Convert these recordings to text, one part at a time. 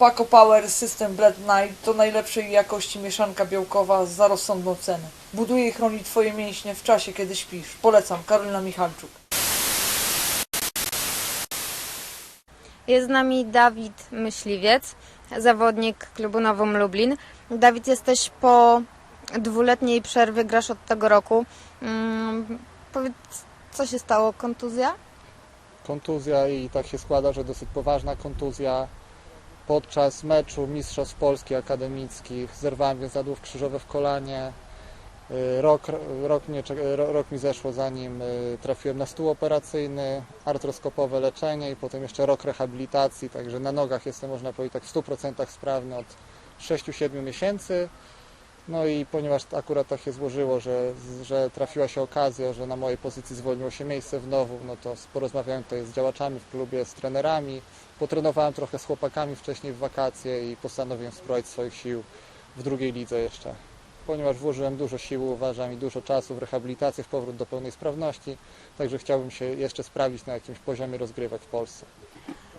Paco Power System Blend Night to najlepszej jakości mieszanka białkowa za rozsądną cenę. Buduje i chroni Twoje mięśnie w czasie, kiedy śpisz. Polecam, Karolina Michalczuk. Jest z nami Dawid Myśliwiec, zawodnik klubu Nowym Lublin. Dawid, jesteś po dwuletniej przerwie, grasz od tego roku. Mm, powiedz, co się stało? Kontuzja? kontuzja i tak się składa, że dosyć poważna kontuzja. Podczas meczu Mistrzostw Polski Akademickich zerwałem więzadłów krzyżowe w kolanie. Y, Rok, rok, mnie, rok mi zeszło zanim y, trafiłem na stół operacyjny, artroskopowe leczenie i potem jeszcze rok rehabilitacji, także na nogach jestem można powiedzieć tak w 100% sprawny od 6-7 miesięcy. No i ponieważ akurat tak się złożyło, że, że trafiła się okazja, że na mojej pozycji zwolniło się miejsce w Nowu, no to porozmawiałem tutaj z działaczami w klubie, z trenerami, potrenowałem trochę z chłopakami wcześniej w wakacje i postanowiłem spróbować swoich sił w drugiej lidze jeszcze. Ponieważ włożyłem dużo sił, uważam, i dużo czasu w rehabilitację, w powrót do pełnej sprawności, także chciałbym się jeszcze sprawdzić na jakimś poziomie rozgrywek w Polsce.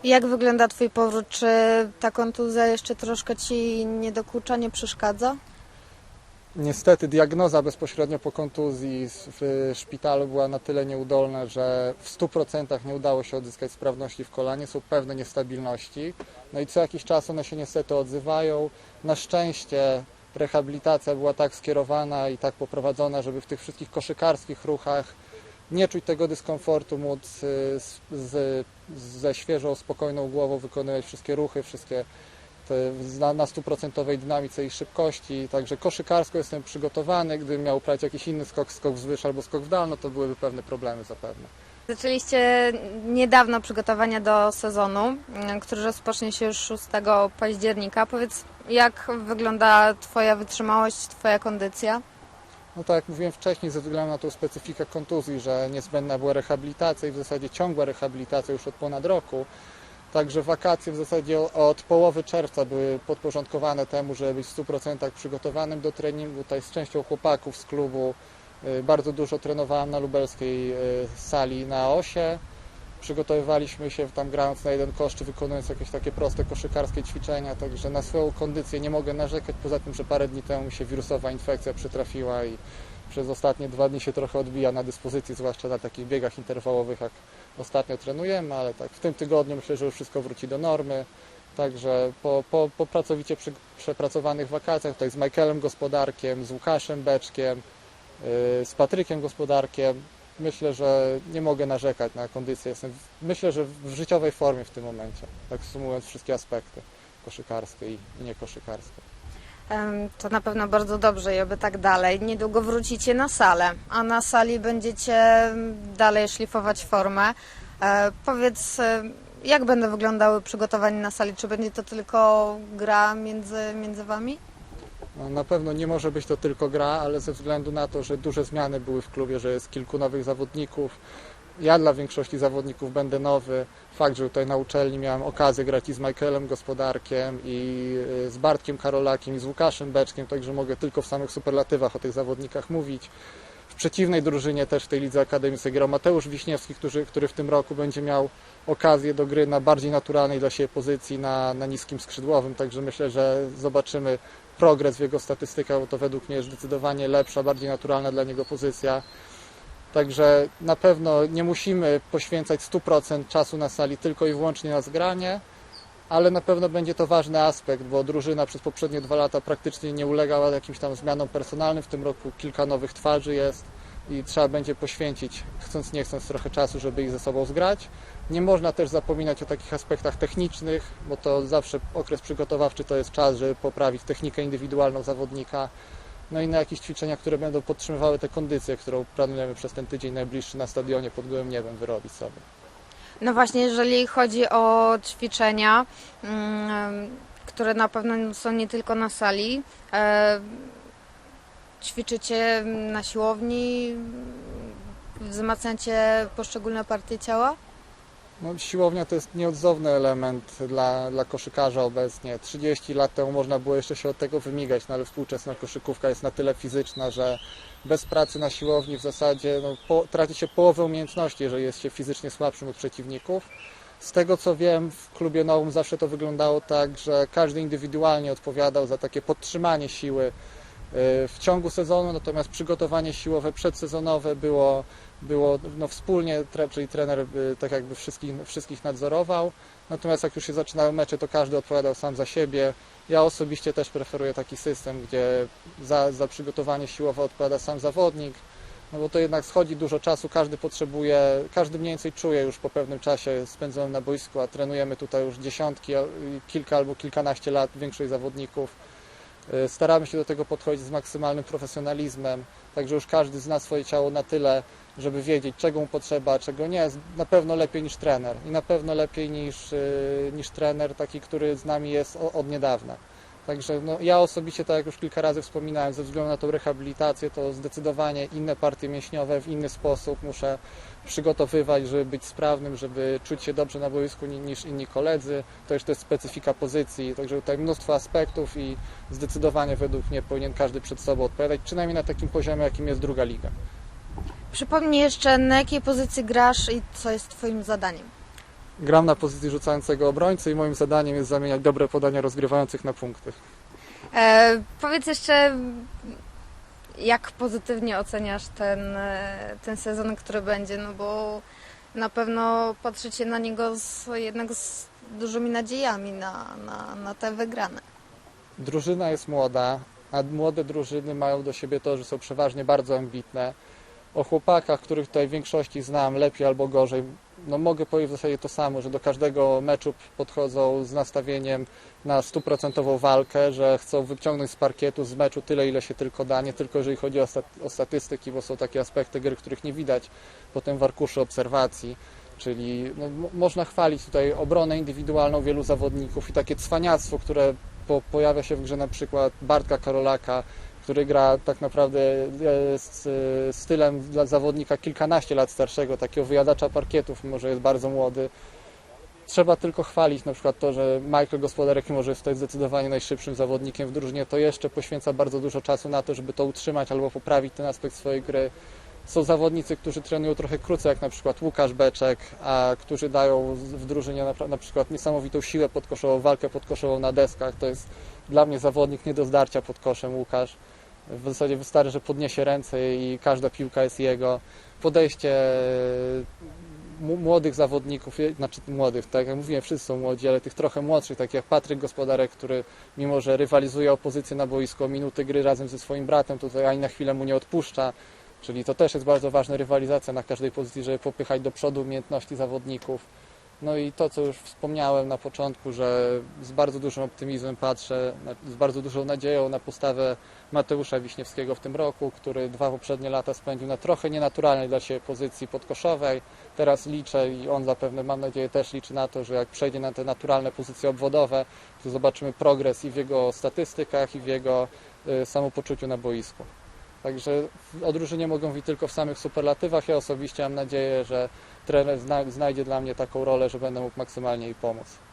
Jak wygląda Twój powrót? Czy ta kontuzja jeszcze troszkę Ci nie dokucza, nie przeszkadza? Niestety diagnoza bezpośrednio po kontuzji w szpitalu była na tyle nieudolna, że w 100% nie udało się odzyskać sprawności w kolanie, są pewne niestabilności. No i co jakiś czas one się niestety odzywają. Na szczęście rehabilitacja była tak skierowana i tak poprowadzona, żeby w tych wszystkich koszykarskich ruchach nie czuć tego dyskomfortu, móc y, z, z, ze świeżą, spokojną głową wykonywać wszystkie ruchy, wszystkie na, na stuprocentowej dynamice i szybkości. Także koszykarsko jestem przygotowany. Gdybym miał uprawiać jakiś inny skok, skok wzwyż albo skok w dal, no to byłyby pewne problemy zapewne. Zaczęliście niedawno przygotowania do sezonu, mm, który rozpocznie się już 6 października. Powiedz, jak wygląda Twoja wytrzymałość, Twoja kondycja? No tak jak mówiłem wcześniej, ze względu na tą specyfikę kontuzji, że niezbędna była rehabilitacja i w zasadzie ciągła rehabilitacja już od ponad roku. Także wakacje w zasadzie od połowy czerwca były podporządkowane temu, żeby być w 100% przygotowanym do treningu. Tutaj z częścią chłopaków z klubu y, bardzo dużo trenowałem na lubelskiej y, sali na osie. Przygotowywaliśmy się tam grając na jeden kosz, czy wykonując jakieś takie proste koszykarskie ćwiczenia, także na swoją kondycję nie mogę narzekać, poza tym, że parę dni temu mi się wirusowa infekcja przytrafiła i przez ostatnie dwa dni się trochę odbija na dyspozycji, zwłaszcza na takich biegach interwałowych, jak ostatnio trenujemy, ale tak w tym tygodniu myślę, że już wszystko wróci do normy. Także po, po, po pracowicie przy, przepracowanych wakacjach, tutaj z Michaelem Gospodarkiem, z Łukaszem Beczkiem, yy, z Patrykiem Gospodarkiem, myślę, że nie mogę narzekać na kondycję. Jestem, myślę, że w życiowej formie w tym momencie, tak sumując wszystkie aspekty koszykarskie i niekoszykarskie. To na pewno bardzo dobrze i oby tak dalej. Niedługo wrócicie na salę, a na sali będziecie dalej szlifować formę. E, Powiedz, e, jak będą wyglądały przygotowania na sali? Czy będzie to tylko gra między, między Wami? No, na pewno nie może być to tylko gra, ale ze względu na to, że duże zmiany były w klubie, że jest kilku nowych zawodników, ja dla większości zawodników będę nowy. Fakt, że tutaj na uczelni miałem okazję grać i z Michaelem Gospodarkiem, i y, z Bartkiem Karolakiem, i z Łukaszem Beczkiem, także mogę tylko w samych superlatywach o tych zawodnikach mówić. W przeciwnej drużynie też w tej lidze akademickiej grał Mateusz Wiśniewski, który, który w tym roku będzie miał okazję do gry na bardziej naturalnej dla siebie pozycji na, na niskim skrzydłowym, także myślę, że zobaczymy progres w jego statystykach, bo to według mnie jest zdecydowanie lepsza, bardziej naturalna dla niego pozycja. Także na pewno nie musimy poświęcać 100% czasu na sali tylko i wyłącznie na zgranie, ale na pewno będzie to ważny aspekt, bo drużyna przez poprzednie dwa lata praktycznie nie ulegała jakimś tam zmianom personalnym. W tym roku kilka nowych twarzy jest i trzeba będzie poświęcić, chcąc nie chcąc, trochę czasu, żeby ich ze sobą zgrać. Nie można też zapominać o takich aspektach technicznych, bo to zawsze okres przygotowawczy to jest czas, żeby poprawić technikę indywidualną zawodnika. No i na jakieś ćwiczenia, które będą podtrzymywały tę kondycję, którą planujemy przez ten tydzień najbliższy na stadionie pod gołym niebem wyrobić sobie. No właśnie, jeżeli chodzi o ćwiczenia, mm, które na pewno są nie tylko na sali, e, ćwiczycie na siłowni, wzmacniacie poszczególne partie ciała? No, siłownia to jest nieodzowny element dla, dla koszykarza obecnie. 30 lat temu można było jeszcze się od tego wymigać, no ale współczesna koszykówka jest na tyle fizyczna, że bez pracy na siłowni w zasadzie no, po, traci się połowę umiejętności, jeżeli jest się fizycznie słabszym od przeciwników. Z tego co wiem, w klubie nowym zawsze to wyglądało tak, że każdy indywidualnie odpowiadał za takie podtrzymanie siły w ciągu sezonu, natomiast przygotowanie siłowe przedsezonowe było, było no, wspólnie, czyli trener y, tak jakby wszystkich, wszystkich nadzorował. Natomiast jak już się zaczynały mecze, to każdy odpowiadał sam za siebie. Ja osobiście też preferuję taki system, gdzie za, za przygotowanie siłowe odpowiada sam zawodnik, no bo to jednak schodzi dużo czasu, każdy potrzebuje, każdy mniej więcej czuje już po pewnym czasie spędzonym na boisku, a trenujemy tutaj już dziesiątki, kilka albo kilkanaście lat, większość zawodników. Y, Staramy się do tego podchodzić z maksymalnym profesjonalizmem, także już każdy zna swoje ciało na tyle, żeby wiedzieć, czego mu potrzeba, czego nie. Na pewno lepiej niż trener i na pewno lepiej niż, y, niż trener taki, który z nami jest od niedawna. Także no, ja osobiście, tak jak już kilka razy wspominałem, ze względu na tą rehabilitację, to zdecydowanie inne partie mięśniowe w inny sposób muszę przygotowywać, żeby być sprawnym, żeby czuć się dobrze na boisku ni- niż inni koledzy. To już to jest specyfika pozycji, także tutaj mnóstwo aspektów i zdecydowanie według mnie powinien każdy przed sobą odpowiadać, przynajmniej na takim poziomie, jakim jest druga liga. Przypomnij jeszcze, na jakiej pozycji grasz i co jest Twoim zadaniem. Gram na pozycji rzucającego obrońcy i moim zadaniem jest zamieniać dobre podania rozgrywających na punkty. E, powiedz jeszcze, jak pozytywnie oceniasz ten, e, ten sezon, który będzie, no bo na pewno patrzycie na niego z, jednak z dużymi nadziejami na, na, na te wygrane. Drużyna jest młoda, a młode drużyny mają do siebie to, że są przeważnie bardzo ambitne. O chłopakach, których tutaj w większości znam, lepiej albo gorzej, no mogę powiedzieć w zasadzie to samo, że do każdego meczu podchodzą z nastawieniem na stuprocentową walkę, że chcą wyciągnąć z parkietu, z meczu tyle, ile się tylko da, nie tylko jeżeli chodzi o, o statystyki, bo są takie aspekty gry, których nie widać potem w arkuszu obserwacji. Czyli no, mo- można chwalić tutaj obronę indywidualną wielu zawodników i takie cwaniactwo, które po, pojawia się w grze na przykład Bartka Karolaka, który gra tak naprawdę e, z e, stylem dla zawodnika kilkanaście lat starszego, takiego wyjadacza parkietów, mimo że jest bardzo młody. Trzeba tylko chwalić na przykład to, że Michael Gospodarek, mimo że jest tutaj zdecydowanie najszybszym zawodnikiem w drużynie, to jeszcze poświęca bardzo dużo czasu na to, żeby to utrzymać albo poprawić ten aspekt swojej gry. Są zawodnicy, którzy trenują trochę krócej, jak na przykład Łukasz Beczek, a którzy dają w drużynie na, na przykład niesamowitą siłę podkoszową, walkę podkoszową na deskach. To jest dla mnie zawodnik nie do zdarcia pod koszem Łukasz. W zasadzie wystarczy, że podniesie ręce i każda piłka jest jego. Podejście mu- młodych zawodników, znaczy młodych, tak jak mówiłem, wszyscy są młodzi, ale tych trochę młodszych, takich jak Patryk Gospodarek, który mimo, że rywalizuje o pozycję na boisku, o minuty gry razem ze swoim bratem, tutaj ani na chwilę mu nie odpuszcza. Czyli to też jest bardzo ważna rywalizacja na każdej pozycji, żeby popychać do przodu umiejętności zawodników. No i to, co już wspomniałem na początku, że z bardzo dużym optymizmem patrzę, z bardzo dużą nadzieją na postawę Mateusza Wiśniewskiego w tym roku, który dwa poprzednie lata spędził na trochę nienaturalnej dla siebie pozycji podkoszowej. Teraz liczę i on zapewne, mam nadzieję, też liczy na to, że jak przejdzie na te naturalne pozycje obwodowe, to zobaczymy progres i w jego statystykach, i w jego y, samopoczuciu na boisku. Także w- o drużynie mogą mówić tylko w samych superlatywach. Ja osobiście mam nadzieję, że trener zna, znajdzie dla mnie taką rolę, że będę mógł maksymalnie jej pomóc.